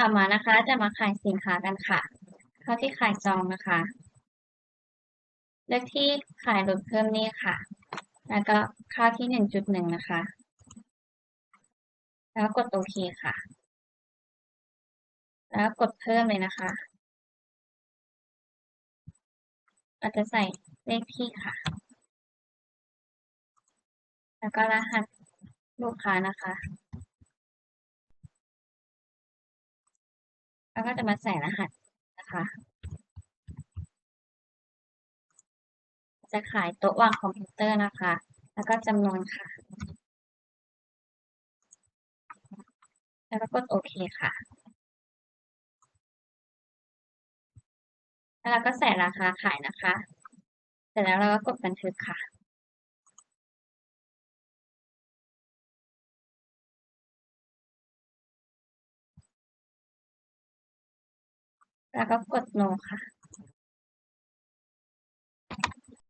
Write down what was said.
ต่อมานะคะจะมาขายสินค้ากันค่ะ เข้าที่ขายจองนะคะ เลือกที่ขายลดเพิ่มนี่ค่ะ แล้วก็เข้าที่หนึ่งจุดหนึ่งนะคะ แล้วกดโอเคค่ะ แล้วกดเพิ่มเลยนะคะเราจะใส่เลขที่ค่ะ แล้วก็รหัสลูกค้านะคะ ก็จะมาใส่รหัสนะคะ จะขายโต๊ะวางคอมพิวเตอร์นะคะ แล้วก็จำนวนค่ะ แล้วก็กดโอเคค่ะ แล้วเราก็ใส่ราคาขายนะคะ เสร็จแล้วเราก็กดบันทึกค่ะ แล้วก็กด no ค่ะ